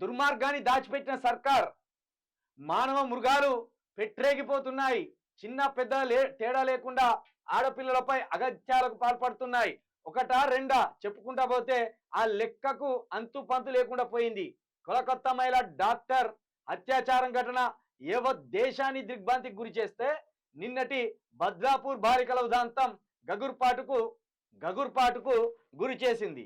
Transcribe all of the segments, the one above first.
దుర్మార్గాన్ని దాచిపెట్టిన సర్కార్. మానవ మృగాలు పెట్టరేగిపోతున్నాయి. చిన్న పెద్ద లే తేడా లేకుండా ఆడపిల్లలపై అగత్యాలకు పాల్పడుతున్నాయి. ఒకటా రెండా చెప్పుకుంటా పోతే ఆ లెక్కకు అంతు పంతు లేకుండా పోయింది. కొలకత్తా మహిళ డాక్టర్ అత్యాచారం ఘటన ఏవో దేశాన్ని దిగ్భ్రాంతికి గురి చేస్తే నిన్నటి బద్లాపూర్ బాలికల ఉదాంతం గగుర్పాటుకు గగుర్పాటుకు గురి చేసింది.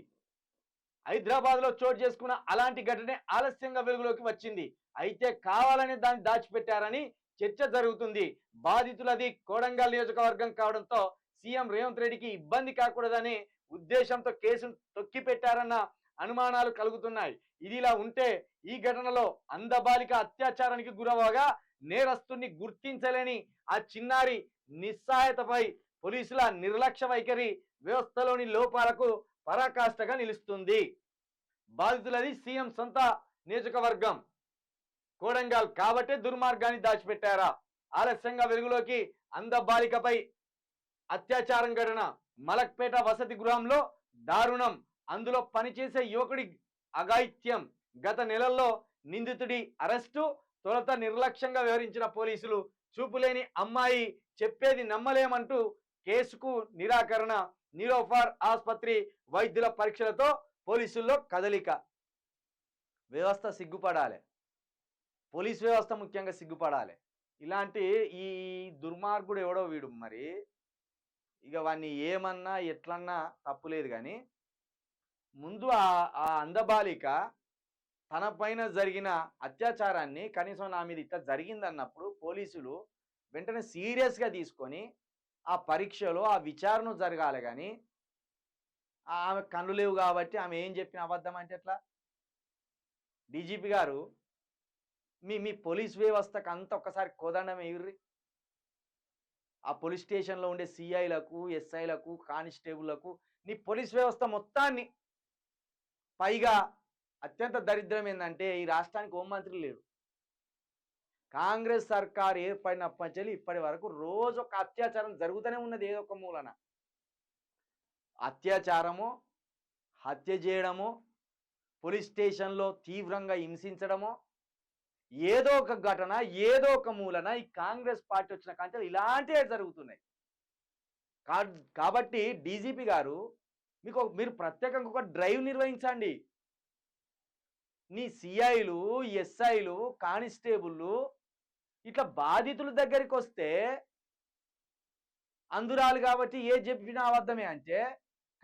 హైదరాబాద్లో చోటు చేసుకున్న అలాంటి ఘటనే ఆలస్యంగా వెలుగులోకి వచ్చింది. అయితే కావాలని దాన్ని దాచిపెట్టారని చర్చ జరుగుతుంది. బాధితులది కోడంగల్ నియోజకవర్గం కావడంతో సీఎం రేవంత్ రెడ్డికి ఇబ్బంది కాకూడదని ఉద్దేశంతో కేసును తొక్కిపెట్టారన్న అనుమానాలు కలుగుతున్నాయి. ఇదిలా ఉంటే ఈ ఘటనలో అందబాలిక అత్యాచారానికి గురవగా నేరస్తుని గుర్తించలేని ఆ చిన్నారి నిస్సహాయతపై పోలీసుల నిర్లక్ష్య వైఖరి వ్యవస్థలోని లోపాలకు పరాకాష్ఠగా నిలుస్తుంది. బాధితులది సీఎం సొంత నియోజకవర్గం. కోడంగల్ కాబట్టే దుర్మార్గాన్ని దాచిపెట్టారా? ఆలస్యంగా వెలుగులోకి అంద బాలికపై అత్యాచారం ఘటన. మలక్పేట వసతి గృహంలో దారుణం. అందులో పనిచేసే యువకుడి అఘాయిత్యం. గత నెలల్లో నిందితుడి అరెస్టు తొలుత నిర్లక్ష్యంగా వ్యవహరించిన పోలీసులు. చూపులేని అమ్మాయి చెప్పేది నమ్మలేమంటూ కేసుకు నిరాకరణ నీలోఫార్ ఆసుపత్రి వైద్యుల పరీక్షలతో పోలీసుల్లో కదలిక. వ్యవస్థ సిగ్గుపడాలి. పోలీస్ వ్యవస్థ ముఖ్యంగా సిగ్గుపడాలి. ఇలాంటి ఈ దుర్మార్గుడు ఎవడో వీడు మరి? ఇక వాడిని ఏమన్నా ఎట్లన్నా తప్పులేదు కానీ ముందు ఆ అందబాలిక తన పైన జరిగిన అత్యాచారాన్ని కనీసం నా మీద ఇట్లా జరిగిందన్నప్పుడు పోలీసులు వెంటనే సీరియస్గా తీసుకొని ఆ పరీక్షలో ఆ విచారణ జరగాలి కానీ ఆమె కళ్ళు లేవు కాబట్టి ఆమె ఏం చెప్పిన అబద్ధం అంటే ఎట్లా? డీజీపీ గారు మీ మీ పోలీస్ వ్యవస్థకు అంత ఒక్కసారి కోదండం ఎగుర్రి. ఆ పోలీస్ స్టేషన్లో ఉండే సిఐలకు ఎస్ఐలకు కానిస్టేబుల్లకు నీ పోలీస్ వ్యవస్థ మొత్తాన్ని. పైగా అత్యంత దరిద్రం ఏంటంటే ఈ రాష్ట్రానికి హోంమంత్రి లేడు. కాంగ్రెస్ సర్కార్ ఏర్పడినప్పటి నుంచి ఇప్పటి వరకు రోజు ఒక అత్యాచారం జరుగుతూనే ఉన్నది ఏదో ఒక మూలన. అత్యాచారము హత్య చేయడము పోలీస్ స్టేషన్లో తీవ్రంగా హింసించడము ఏదో ఒక ఘటన ఏదో ఒక మూలన ఈ కాంగ్రెస్ పార్టీ వచ్చిన కాంచెలు ఇలాంటివే జరుగుతున్నాయి. కా- కాబట్టి డీజీపీ గారు మీకు మీరు ప్రత్యేకంగా ఒక డ్రైవ్ నిర్వహించండి. నీ సిఐలు ఎస్ఐలు కానిస్టేబుళ్ళు ఇట్లా బాధితుల దగ్గరికి వస్తే అందురాలు కాబట్టి ఏ చెప్పినా అబద్ధమే అంటే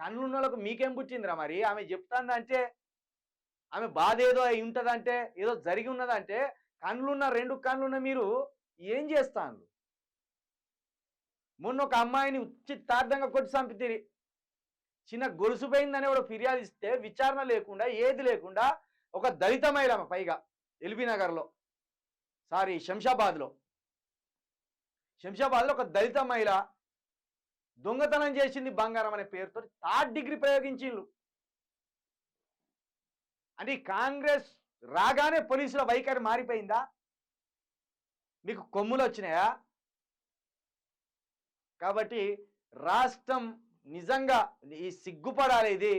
కళ్ళున్న వాళ్ళకు మీకేం పుట్టిందిరా మరి? ఆమె చెప్తాందంటే ఆమె బాధ ఏదో అయి ఉంటుందంటే ఏదో జరిగి ఉన్నదంటే కళ్ళున్న రెండు కళ్ళున్న మీరు ఏం చేస్తాను మొన్న ఒక అమ్మాయిని ఉచితార్థంగా కొట్టి చంపితిరి. చిన్న గొలుసు పోయిందని కూడా ఫిర్యాదు ఇస్తే విచారణ లేకుండా ఏది లేకుండా ఒక దళిత మహిళ పైగా ఎల్బీ నగర్లో. సారీ శంషాబాద్లో. శంషాబాద్లో ఒక దళిత మహిళ దొంగతనం చేసింది బంగారం అనే పేరుతో థర్డ్ డిగ్రీ ప్రయోగించిండ్రు అంటే కాంగ్రెస్ రాగానే పోలీసుల వైఖరి మారిపోయిందా? మీకు కొమ్ములు వచ్చినాయా? కాబట్టి రాష్ట్రం నిజంగా ఈ సిగ్గుపడాలి ఇది.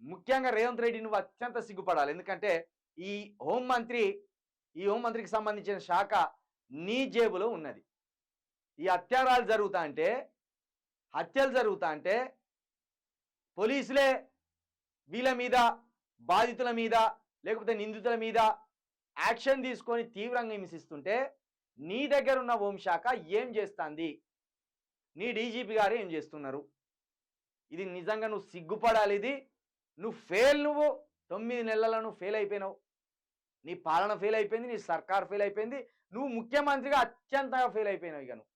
ముఖ్యంగా రేవంత్ రెడ్డి నువ్వు అత్యంత సిగ్గుపడాలి. ఎందుకంటే ఈ హోంమంత్రి ఈ హోంమంత్రికి సంబంధించిన శాఖ నీ జేబులో ఉన్నది. ఈ అత్యారాలు జరుగుతా అంటే హత్యలు జరుగుతా అంటే పోలీసులే వీళ్ళ మీద బాధితుల మీద లేకపోతే నిందితుల మీద యాక్షన్ తీసుకొని తీవ్రంగా హింసిస్తుంటే నీ దగ్గర ఉన్న హోంశాఖ ఏం చేస్తుంది? నీ డీజీపీ గారు ఏం చేస్తున్నారు? ఇది నిజంగా నువ్వు సిగ్గుపడాలి ఇది. నువ్వు ఫెయిల్ నువ్వు. తొమ్మిది నెలల నువ్వు ఫెయిల్ అయిపోయినావు. నీ పాలన ఫెయిల్ అయిపోయింది నీ సర్కార్ ఫెయిల్ అయిపోయింది నువ్వు ముఖ్యమంత్రిగా అత్యంతగా ఫెయిల్ అయిపోయినావు ఇక నువ్వు.